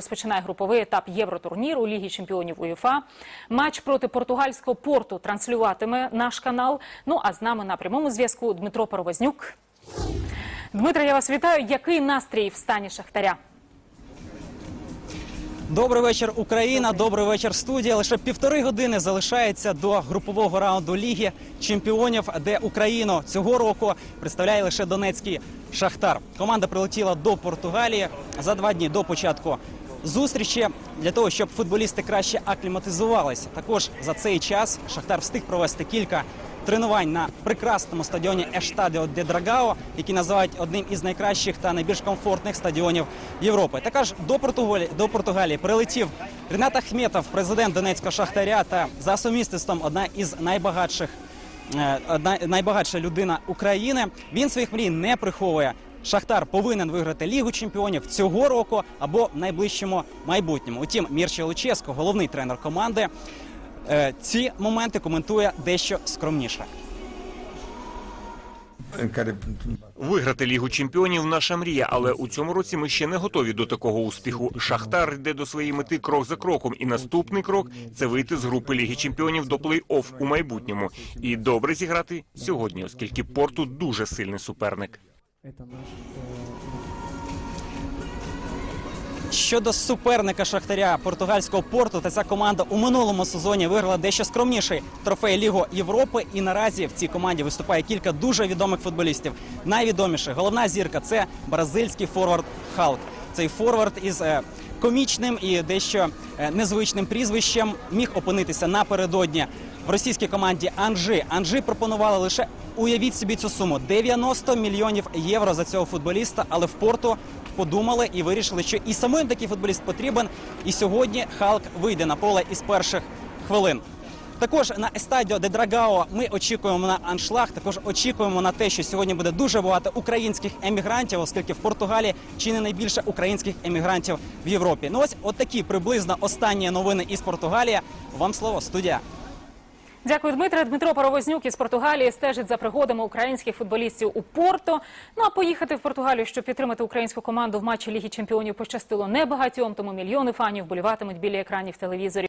Розпочинає груповий етап євротурніру Ліги чемпіонів УЄФА. Матч проти португальського порту транслюватиме наш канал. Ну а з нами на прямому зв'язку Дмитро Паровознюк. Дмитро, я вас вітаю. Який настрій в стані Шахтаря? Добрий вечір, Україна. Добрий вечір, студія. Лише півтори години залишається до групового раунду Ліги чемпіонів, де Україну цього року представляє лише Донецький Шахтар. Команда прилетіла до Португалії за два дні до початку зустрічі для того, щоб футболісти краще акліматизувалися. Також за цей час Шахтар встиг провести кілька тренувань на прекрасному стадіоні Ештадіо де Драгао, який називають одним із найкращих та найбільш комфортних стадіонів Європи. Також до Португалії, до Португалії прилетів Ренат Ахметов, президент Донецького шахтаря, та за сумісництвом одна із найбагатших е, одна найбагатша людина України. Він своїх мрій не приховує. Шахтар повинен виграти Лігу чемпіонів цього року або в найближчому майбутньому. Утім, Мірча Луческо, головний тренер команди, е, ці моменти коментує дещо скромніше. Виграти лігу чемпіонів наша мрія, але у цьому році ми ще не готові до такого успіху. Шахтар йде до своєї мети крок за кроком, і наступний крок це вийти з групи Ліги чемпіонів до плей-офф у майбутньому і добре зіграти сьогодні, оскільки порту дуже сильний суперник. Это наш Щодо суперника Шахтаря португальського порту, та ця команда у минулому сезоні виграла дещо скромніший трофей Лігу Європи. І наразі в цій команді виступає кілька дуже відомих футболістів. Найвідоміше головна зірка це бразильський форвард Халк. Цей форвард із е, комічним і дещо е, незвичним прізвищем міг опинитися напередодні в російській команді Анжи. Анжи пропонували лише уявіть собі цю суму 90 мільйонів євро за цього футболіста, але в порту подумали і вирішили, що і самим такий футболіст потрібен. І сьогодні Халк вийде на поле із перших хвилин. Також на естадіо де Драгао ми очікуємо на аншлаг. Також очікуємо на те, що сьогодні буде дуже багато українських емігрантів, оскільки в Португалії чи не найбільше українських емігрантів в Європі. Ну ось от такі приблизно останні новини із Португалії. Вам слово, студія. Дякую, Дмитре. Дмитро Паровознюк із Португалії стежить за пригодами українських футболістів у Порто. Ну а поїхати в Португалію, щоб підтримати українську команду в матчі Ліги Чемпіонів, пощастило небагатьом, тому мільйони фанів боліватимуть біля екранів телевізорів.